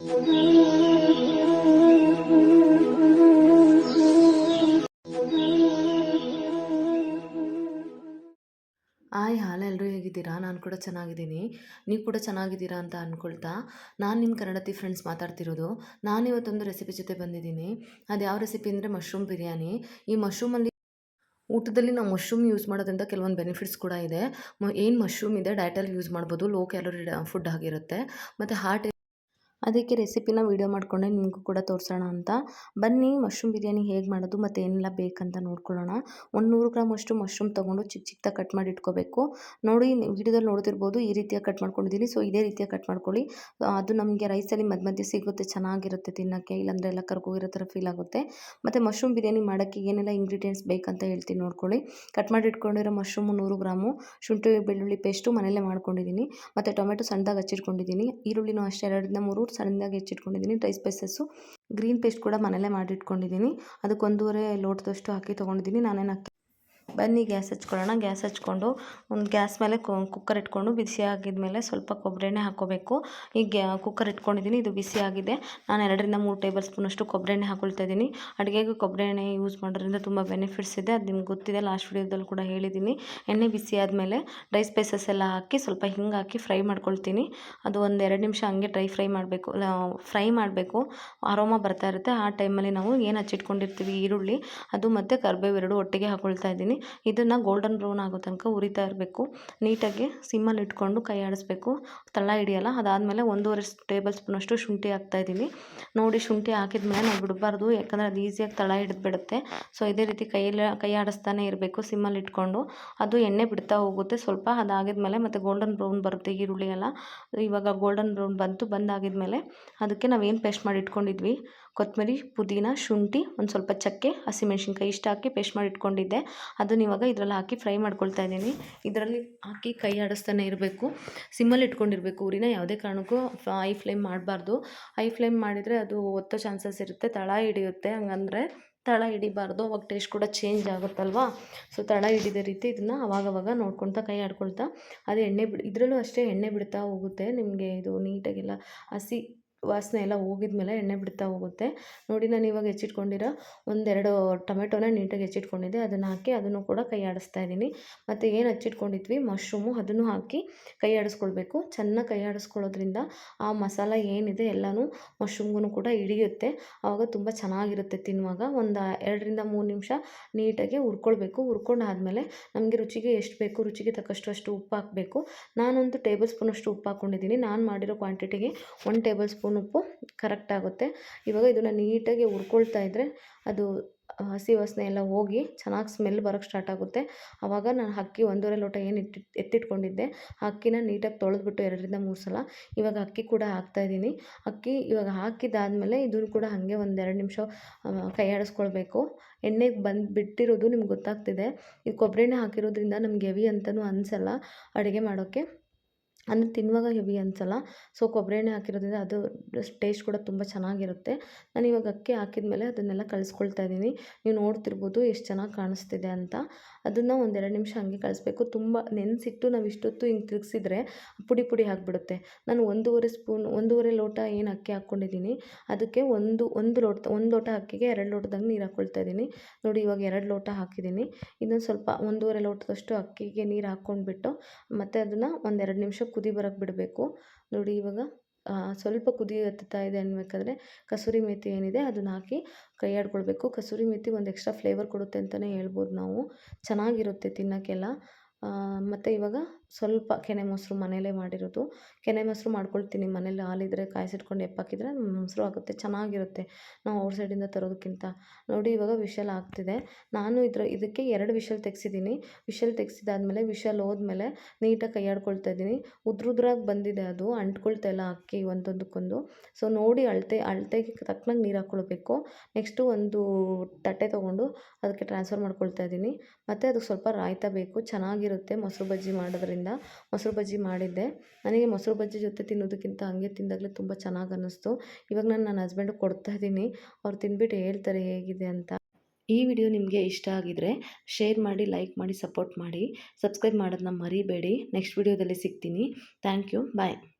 Hi ಹಾಲು ಎಲ್ಲರೂ ಹೇಗಿದ್ದೀರಾ? ನಾನು ಕೂಡ ಚೆನ್ನಾಗಿದ್ದೀನಿ. ನೀವು ಕೂಡ ಚೆನ್ನಾಗಿದ್ದೀರಾ ಅಂತ ಅಂದ್ಕೊಳ್ತಾ ನಾನು ನಿಮ್ಮ ಕನ್ನಡತಿ ಫ್ರೆಂಡ್ಸ್ ಮಾತಾಡ್ತಿರೋದು. ನಾನು ಇವತ್ತೊಂದು ರೆಸಿಪಿ ಜೊತೆ ಬಂದಿದ್ದೀನಿ. ಅದು ಯಾವ ರೆಸಿಪಿ ಅಂದರೆ ಮಶ್ರೂಮ್ ಬಿರಿಯಾನಿ. ಈ ಮಶ್ರೂಮಲ್ಲಿ ಊಟದಲ್ಲಿ ನಾವು ಮಶ್ರೂಮ್ ಯೂಸ್ ಮಾಡೋದ್ರಿಂದ ಕೆಲವೊಂದು ಬೆನಿಫಿಟ್ಸ್ ಕೂಡ ಇದೆ. ಏನು ಮಶ್ರೂಮ್ ಇದೆ ಡಯಟಲ್ಲಿ ಯೂಸ್ ಮಾಡ್ಬೋದು ಲೋ ಕ್ಯಾಲೋರಿ ಫುಡ್ ಆಗಿರುತ್ತೆ. ಮತ್ತು ಹಾರ್ಟ್ ಅದಕ್ಕೆ ರೆಸಿಪಿನ ವೀಡಿಯೋ ಮಾಡಿಕೊಂಡೆ, ನಿಮಗೂ ಕೂಡ ತೋರಿಸೋಣ ಅಂತ. ಬನ್ನಿ, ಮಶ್ರೂಮ್ ಬಿರಿಯಾನಿ ಹೇಗೆ ಮಾಡೋದು, ಮತ್ತು ಏನೆಲ್ಲ ಬೇಕಂತ ನೋಡ್ಕೊಳ್ಳೋಣ. ಒಂದು ನೂರು ಗ್ರಾಮ್ ಅಷ್ಟು ಮಶ್ರೂಮ್ ತೊಗೊಂಡು ಚಿಕ್ಕ ಚಿಕ್ಕದಾಗಿ ಕಟ್ ಮಾಡಿ ಇಟ್ಕೋಬೇಕು. ನೋಡಿ ವಿಡಿಯೋದಲ್ಲಿ ನೋಡ್ತಿರ್ಬೋದು, ಈ ರೀತಿಯಾಗಿ ಕಟ್ ಮಾಡ್ಕೊಂಡಿದ್ದೀನಿ. ಸೊ, ಇದೇ ರೀತಿಯಾಗಿ ಕಟ್ ಮಾಡ್ಕೊಳ್ಳಿ. ಅದು ನಮಗೆ ರೈಸಲ್ಲಿ ಮಧ್ಯ ಮಧ್ಯೆ ಸಿಗುತ್ತೆ, ಚೆನ್ನಾಗಿರುತ್ತೆ ತಿನ್ನೋಕ್ಕೆ. ಇಲ್ಲಾಂದರೆ ಎಲ್ಲ ಕರ್ಕೋಗಿರೋ ಥರ ಫೀಲ್ ಆಗುತ್ತೆ. ಮತ್ತು ಮಶ್ರೂಮ್ ಬಿರಿಯಾನಿ ಮಾಡೋಕ್ಕೆ ಏನೆಲ್ಲ ಇಂಗ್ರೀಡಿಯೆಂಟ್ಸ್ ಬೇಕಂತ ಹೇಳ್ತೀನಿ ನೋಡ್ಕೊಳ್ಳಿ. ಕಟ್ ಮಾಡಿ ಇಟ್ಕೊಂಡಿರೋ ಮಶ್ರೂಮು ನೂರು ಗ್ರಾಮು, ಶುಂಠಿ ಬೆಳ್ಳುಳ್ಳಿ ಪೇಸ್ಟು ಮನೆಯಲ್ಲೇ ಮಾಡ್ಕೊಂಡಿದ್ದೀನಿ. ಮತ್ತು ಟೊಮೆಟೊ ಸಣ್ಣದಾಗಿ ಹಚ್ಚಿಟ್ಕೊಂಡಿದ್ದೀನಿ. ಈರುಳ್ಳಿನೂ ಅಷ್ಟೇ, ಎರಡರಿಂದ ಮೂರು ಸಣ್ಣದಾಗಿ ಹೆಚ್ಚಿಟ್ಕೊಂಡಿದ್ದೀನಿ ಡ್ರೈ ಸ್ಪೈಸಸ್ಸು ಗ್ರೀನ್ ಪೇಸ್ಟ್ ಕೂಡ ಮನೇಲೇ ಮಾಡಿಟ್ಕೊಂಡಿದ್ದೀನಿ. ಅದಕ್ಕೆ ಒಂದೂವರೆ ಲೋಟದಷ್ಟು ಅಕ್ಕಿ ತೊಗೊಂಡಿದ್ದೀನಿ. ನಾನೇನು ಅಕ್ಕಿ ಬನ್ನಿ ಗ್ಯಾಸ್ ಹಚ್ಕೊಳ್ಳೋಣ. ಗ್ಯಾಸ್ ಹಚ್ಕೊಂಡು ಒಂದು ಗ್ಯಾಸ್ ಮೇಲೆ ಕುಕ್ಕರ್ ಇಟ್ಕೊಂಡು ಬಿಸಿ ಆಗಿದ್ಮೇಲೆ ಸ್ವಲ್ಪ ಕೊಬ್ಬರಿ ಎಣ್ಣೆ ಹಾಕ್ಕೋಬೇಕು. ಈ ಗ್ಯಾ ಕುಕ್ಕರ್ ಇಟ್ಕೊಂಡಿದ್ದೀನಿ. ಇದು ಬಿಸಿ ಆಗಿದೆ. ನಾನು ಎರಡರಿಂದ ಮೂರು ಟೇಬಲ್ ಸ್ಪೂನಷ್ಟು ಕೊಬ್ಬರಿ ಎಣ್ಣೆ ಹಾಕೊಳ್ತಾ ಇದ್ದೀನಿ. ಅಡುಗೆಗೆ ಕೊಬ್ಬರಿ ಎಣ್ಣೆ ಯೂಸ್ ಮಾಡೋದ್ರಿಂದ ತುಂಬ ಬೆನಿಫಿಟ್ಸ್ ಇದೆ. ಅದು ನಿಮ್ಗೆ ಗೊತ್ತಿದೆ. ಲಾಸ್ಟ್ ವೀಡಿಯೋದಲ್ಲಿ ಕೂಡ ಹೇಳಿದ್ದೀನಿ. ಎಣ್ಣೆ ಬಿಸಿ ಆದಮೇಲೆ ಡ್ರೈ ಸ್ಪೈಸಸ್ ಎಲ್ಲ ಹಾಕಿ ಸ್ವಲ್ಪ ಹಿಂಗೆ ಹಾಕಿ ಫ್ರೈ ಮಾಡ್ಕೊಳ್ತೀನಿ. ಅದು ಒಂದು ಎರಡು ನಿಮಿಷ ಹಂಗೆ ಡ್ರೈ ಫ್ರೈ ಮಾಡಬೇಕು. ಫ್ರೈ ಮಾಡಬೇಕು. ಆರೋಮ ಬರ್ತಾ ಇರುತ್ತೆ. ಆ ಟೈಮಲ್ಲಿ ನಾವು ಏನು ಹಚ್ಚಿಟ್ಕೊಂಡಿರ್ತೀವಿ? ಈರುಳ್ಳಿ. ಅದು ಮತ್ತು ಕರಿಬೇವು ಎರಡು ಒಟ್ಟಿಗೆ ಹಾಕೊಳ್ತಾ ಇದ್ದೀನಿ. ಇದನ್ನು ಗೋಲ್ಡನ್ ಬ್ರೌನ್ ಆಗೋ ತನಕ ಉರಿತಾ ಇರಬೇಕು. ನೀಟಾಗಿ ಸಿಮ್ಮಲ್ಲಿ ಇಟ್ಕೊಂಡು ಕೈ ಆಡಿಸ್ಬೇಕು. ತಳ ಹಿಡಿಯಲ್ಲ, ಅದಾದಮೇಲೆ ಒಂದೂವರೆ ಟೇಬಲ್ ಸ್ಪೂನಷ್ಟು ಶುಂಠಿ ಹಾಕ್ತಾಯಿದ್ದೀನಿ ನೋಡಿ, ಶುಂಠಿ ಹಾಕಿದ ಮೇಲೆ ನಾವು ಬಿಡಬಾರ್ದು, ಯಾಕಂದರೆ ಅದು ಈಸಿಯಾಗಿ ತಳ ಹಿಡಿದ್ಬಿಡುತ್ತೆ. ಸೊ ಇದೇ ರೀತಿ ಕೈಯಲ್ಲಿ ಕೈ ಆಡಿಸ್ತಾನೆ ಇರಬೇಕು ಸಿಮ್ಮಲ್ಲಿ ಇಟ್ಕೊಂಡು. ಅದು ಎಣ್ಣೆ ಬಿಡ್ತಾ ಹೋಗುತ್ತೆ, ಸ್ವಲ್ಪ ಅದಾಗಿದ್ಮೇಲೆ ಮತ್ತು ಗೋಲ್ಡನ್ ಬ್ರೌನ್ ಬರುತ್ತೆ, ಈರುಳ್ಳಿ ಎಲ್ಲ. ಇವಾಗ ಗೋಲ್ಡನ್ ಬ್ರೌನ್ ಬಂತು, ಬಂದಾಗಿದ್ಮೇಲೆ ಅದಕ್ಕೆ ನಾವೇನು ಪೇಸ್ಟ್ ಮಾಡಿ ಇಟ್ಕೊಂಡಿದ್ವಿ? ಕೊತ್ತಂಬರಿ ಪುದೀನ, ಶುಂಠಿ, ಒಂದು ಸ್ವಲ್ಪ ಚಕ್ಕೆ, ಹಸಿಮೆಣ್ಸಿನ್ಕಾಯಿ ಇಷ್ಟು ಹಾಕಿ ಪೇಸ್ಟ್ ಮಾಡಿ ಇಟ್ಕೊಂಡಿದ್ದೆ. ಅದನ್ನ ಇವಾಗ ಇದರಲ್ಲಿ ಹಾಕಿ ಫ್ರೈ ಮಾಡ್ಕೊಳ್ತಾ ಇದ್ದೀನಿ. ಇದರಲ್ಲಿ ಹಾಕಿ ಕೈ ಆಡಿಸ್ತಾನೆ ಇರಬೇಕು. ಸಿಮ್ಮಲ್ಲಿ ಇಟ್ಕೊಂಡಿರಬೇಕು. ಊರಿನ ಯಾವುದೇ ಕಾರಣಕ್ಕೂ ಹೈ ಫ್ಲೇಮ್ ಮಾಡಬಾರ್ದು. ಹೈ ಫ್ಲೇಮ್ ಮಾಡಿದರೆ ಅದು ಒತ್ತೋ ಚಾನ್ಸಸ್ ಇರುತ್ತೆ. ತಳ ಹಿಡಿಯುತ್ತೆ. ಹಂಗಂದರೆ ತಳ ಹಿಡಿಬಾರ್ದು. ಅವಾಗ ಟೇಸ್ಟ್ ಕೂಡ ಚೇಂಜ್ ಆಗುತ್ತಲ್ವಾ? ಸೊ ತಳ ಹಿಡಿದ ರೀತಿ ಇದನ್ನು ಅವಾಗವಾಗ ನೋಡ್ಕೊಳ್ತಾ ಕೈ ಆಡ್ಕೊಳ್ತಾ ಅದು ಎಣ್ಣೆ ಬಿಡ್ ಇದರಲ್ಲೂ ಅಷ್ಟೇ ಎಣ್ಣೆ ಬಿಡ್ತಾ ಹೋಗುತ್ತೆ. ನಿಮಗೆ ಇದು ನೀಟಾಗೆಲ್ಲ ಹಸಿ ವಾಸನೆ ಎಲ್ಲ ಹೋಗಿದ್ಮೇಲೆ ಎಣ್ಣೆ ಬಿಡ್ತಾ ಹೋಗುತ್ತೆ. ನೋಡಿ ನಾನು ಇವಾಗ ಹೆಚ್ಚಿಟ್ಕೊಂಡಿರೋ ಒಂದೆರಡು ಟೊಮೆಟೊನ ನೀಟಾಗಿ ಹೆಚ್ಚಿಟ್ಕೊಂಡಿದ್ದೆ. ಅದನ್ನು ಹಾಕಿ ಅದನ್ನು ಕೂಡ ಕೈ ಆಡಿಸ್ತಾ ಇದ್ದೀನಿ. ಮತ್ತು ಏನು ಹಚ್ಚಿಟ್ಕೊಂಡಿದ್ವಿ? ಮಶ್ರೂಮು. ಅದನ್ನು ಹಾಕಿ ಕೈ ಆಡಿಸ್ಕೊಳ್ಬೇಕು ಚೆನ್ನಾಗಿ ಕೈ ಆಡಿಸ್ಕೊಳ್ಳೋದ್ರಿಂದ ಆ ಮಸಾಲ ಏನಿದೆ ಎಲ್ಲನೂ ಮಶ್ರೂಮ್ಗೂ ಕೂಡ ಹಿಡಿಯುತ್ತೆ. ಆವಾಗ ತುಂಬ ಚೆನ್ನಾಗಿರುತ್ತೆ ತಿನ್ನುವಾಗ. ಒಂದು ಎರಡರಿಂದ ಮೂರು ನಿಮಿಷ ನೀಟಾಗಿ ಹುರ್ಕೊಳ್ಬೇಕು. ಹುರ್ಕೊಂಡಾದ್ಮೇಲೆ ನಮಗೆ ರುಚಿಗೆ ಎಷ್ಟು ಬೇಕು, ರುಚಿಗೆ ತಕ್ಕಷ್ಟು ಅಷ್ಟು ಉಪ್ಪು ಹಾಕಬೇಕು. ನಾನೊಂದು ಟೇಬಲ್ ಸ್ಪೂನಷ್ಟು ಉಪ್ಪು ಹಾಕ್ಕೊಂಡಿದ್ದೀನಿ ನಾನು ಮಾಡಿರೋ ಕ್ವಾಂಟಿಟಿಗೆ ಒನ್ ಟೇಬಲ್ ಸ್ಪೂನ್ ಸ್ಪೂನ್ ಉಪ್ಪು ಕರೆಕ್ಟ್ ಆಗುತ್ತೆ. ಇವಾಗ ಇದನ್ನು ನೀಟಾಗಿ ಹುರ್ಕೊಳ್ತಾ ಇದ್ದರೆ ಅದು ಹಸಿ ವಾಸನೆ ಎಲ್ಲ ಹೋಗಿ ಚೆನ್ನಾಗಿ ಸ್ಮೆಲ್ ಬರೋಕ್ಕೆ ಸ್ಟಾರ್ಟ್ ಆಗುತ್ತೆ. ಆವಾಗ ನಾನು ಅಕ್ಕಿ ಒಂದೂವರೆ ಲೋಟ ಏನು ಇಟ್ಟಿ ಎತ್ತಿಟ್ಕೊಂಡಿದ್ದೆ. ಅಕ್ಕಿನ ನೀಟಾಗಿ ತೊಳೆದ್ಬಿಟ್ಟು ಎರಡರಿಂದ ಮೂರು ಸಲ. ಇವಾಗ ಅಕ್ಕಿ ಕೂಡ ಹಾಕ್ತಾಯಿದ್ದೀನಿ ಅಕ್ಕಿ ಇವಾಗ ಹಾಕಿದ್ದಾದಮೇಲೆ ಇದನ್ನು ಕೂಡ ಹಾಗೆ ಒಂದು ಎರಡು ನಿಮಿಷ ಕೈ ಆಡಿಸ್ಕೊಳ್ಬೇಕು. ಎಣ್ಣೆಗೆ ಬಂದು ಬಿಟ್ಟಿರೋದು ನಿಮ್ಗೆ ಗೊತ್ತಾಗ್ತಿದೆ. ಈ ಕೊಬ್ಬರಿ ಎಣ್ಣೆ ಹಾಕಿರೋದ್ರಿಂದ ನಮ್ಗೆ ಹೆವಿ ಅಂತಲೂ ಅನಿಸಲ್ಲ ಅಡುಗೆ ಮಾಡೋಕ್ಕೆ ಅಂದರೆ ತಿನ್ನುವಾಗ ಹೆವಿ ಅನ್ಸಲ್ಲ. ಸೊ ಕೊಬ್ಬರಿ ಎಣ್ಣೆ ಹಾಕಿರೋದ್ರಿಂದ ಅದು ಟೇಸ್ಟ್ ಕೂಡ ತುಂಬ ಚೆನ್ನಾಗಿರುತ್ತೆ. ನಾನು ಇವಾಗ ಅಕ್ಕಿ ಹಾಕಿದ ಮೇಲೆ ಅದನ್ನೆಲ್ಲ ಕಲಿಸ್ಕೊಳ್ತಾ ಇದ್ದೀನಿ ನೀವು ನೋಡ್ತಿರ್ಬೋದು ಎಷ್ಟು ಚೆನ್ನಾಗಿ ಕಾಣಿಸ್ತಿದೆ ಅಂತ. ಅದನ್ನು ಒಂದೆರಡು ನಿಮಿಷ ಹಂಗೆ ಕಳಿಸ್ಬೇಕು. ತುಂಬ ನೆನೆಸಿಟ್ಟು ನಾವು ಇಷ್ಟೊತ್ತು ಹಿಂಗೆ ತಿರುಗಿಸಿದ್ರೆ ಪುಡಿ ಪುಡಿ ಆಗಿಬಿಡುತ್ತೆ. ನಾನು ಒಂದೂವರೆ ಸ್ಪೂನ್, ಒಂದೂವರೆ ಲೋಟ ಏನು ಅಕ್ಕಿ ಹಾಕ್ಕೊಂಡಿದ್ದೀನಿ ಅದಕ್ಕೆ ಒಂದು ಒಂದು ಲೋಟ ಒಂದು ಲೋಟ ಅಕ್ಕಿಗೆ ಎರಡು ಲೋಟದಂಗೆ ನೀರು ಹಾಕ್ಕೊಳ್ತಾ ಇದ್ದೀನಿ ನೋಡಿ ಇವಾಗ ಎರಡು ಲೋಟ ಹಾಕಿದ್ದೀನಿ ಇನ್ನೊಂದು ಸ್ವಲ್ಪ ಒಂದೂವರೆ ಲೋಟದಷ್ಟು ಅಕ್ಕಿಗೆ ನೀರು ಹಾಕ್ಕೊಂಡ್ಬಿಟ್ಟು ಮತ್ತು ಅದನ್ನು ಒಂದೆರಡು ನಿಮಿಷ ಕುದಿ ಬರೋಕ್ಕೆ ಬಿಡಬೇಕು. ನೋಡಿ ಇವಾಗ ಸ್ವಲ್ಪ ಕುದಿ ಹತ್ತುತ್ತಾ ಇದೆ ಅನ್ಬೇಕಾದ್ರೆ ಕಸೂರಿ ಮೇಥಿ ಏನಿದೆ ಅದನ್ನ ಹಾಕಿ ಕೈ ಆಡ್ಕೊಳ್ಬೇಕು ಕಸೂರಿ ಮೇಥಿ ಒಂದು ಎಕ್ಸ್ಟ್ರಾ ಫ್ಲೇವರ್ ಕೊಡುತ್ತೆ ಅಂತಲೇ ಹೇಳ್ಬೋದು ನಾವು. ಚೆನ್ನಾಗಿರುತ್ತೆ ತಿನ್ನೋಕ್ಕೆಲ್ಲ. ಮತ್ತು ಇವಾಗ ಸ್ವಲ್ಪ ಕೆನೆ ಮೊಸರು ಮನೇಲೇ ಮಾಡಿರೋದು. ಕೆನೆ ಮೊಸರು ಮಾಡ್ಕೊಳ್ತೀನಿ. ಮನೇಲಿ ಹಾಲಿದ್ರೆ ಕಾಯಿಸಿಟ್ಕೊಂಡು ಎಪ್ಪಾಕಿದ್ರೆ ಮೊಸರು ಆಗುತ್ತೆ, ಚೆನ್ನಾಗಿರುತ್ತೆ. ನಾವು ಔಟ್ ಸೈಡಿಂದ ತರೋದಕ್ಕಿಂತ. ನೋಡಿ, ಇವಾಗ ವಿಷಲ್ ಆಗ್ತಿದೆ. ನಾನು ಇದ್ರ, ಇದಕ್ಕೆ ಎರಡು ವಿಷಲ್ ತೆಗ್ಸಿದ್ದೀನಿ. ವಿಷಲ್ ತೆಗ್ಸಿದಾದ್ಮೇಲೆ, ವಿಷಲ್ ಹೋದ್ಮೇಲೆ ನೀಟಾಗಿ ಕೈಯಾಡ್ಕೊಳ್ತಾ ಇದ್ದೀನಿ. ಉದ್ರುದ್ರಾಗಿ ಬಂದಿದೆ ಅದು, ಅಂಟ್ಕೊಳ್ತಾ ಇಲ್ಲ ಅಕ್ಕಿ ಒಂದೊಂದಕ್ಕೊಂದು. ಸೊ ನೋಡಿ, ಅಳತೆ, ಅಳತೆಗೆ ತಕ್ಕನಾಗಿ ನೀರು ಹಾಕ್ಕೊಳ್ಬೇಕು. ನೆಕ್ಸ್ಟು ಒಂದು ತಟ್ಟೆ ತೊಗೊಂಡು ಅದಕ್ಕೆ ಟ್ರಾನ್ಸ್ಫರ್ ಮಾಡ್ಕೊಳ್ತಾ ಇದ್ದೀನಿ. ಮತ್ತು ಅದಕ್ಕೆ ಸ್ವಲ್ಪ ರಾಯ್ತಾ ಬೇಕು. ಚೆನ್ನಾಗಿರುತ್ತೆ ಮೊಸರು ಬಜ್ಜಿ ಮಾಡೋದ್ರಿಂದ. ಮೊಸರು ಬಜ್ಜಿ ಮಾಡಿದ್ದೆ. ನನಗೆ ಮೊಸರು ಬಜ್ಜಿ ಜೊತೆ ತಿನ್ನೋದಕ್ಕಿಂತ ಹಂಗೆ ತಿಂದಾಗಲೇ ತುಂಬ ಚೆನ್ನಾಗಿ ಅನ್ನಿಸ್ತು. ಇವಾಗ ನಾನು ನನ್ನ ಹಸ್ಬೆಂಡಿಗೆ ಕೊಡ್ತಾ ಇದ್ದೀನಿ ಅವ್ರು ತಿಂದ್ಬಿಟ್ಟು ಹೇಳ್ತಾರೆ ಹೇಗಿದೆ ಅಂತ. ಈ ವಿಡಿಯೋ ನಿಮಗೆ ಇಷ್ಟ ಆಗಿದರೆ ಶೇರ್ ಮಾಡಿ ಲೈಕ್ ಮಾಡಿ ಸಪೋರ್ಟ್ ಮಾಡಿ. ಸಬ್ಸ್ಕ್ರೈಬ್ ಮಾಡೋದನ್ನ ಮರಿಬೇಡಿ. ನೆಕ್ಸ್ಟ್ ವಿಡಿಯೋದಲ್ಲಿ ಸಿಗ್ತೀನಿ. Thank you bye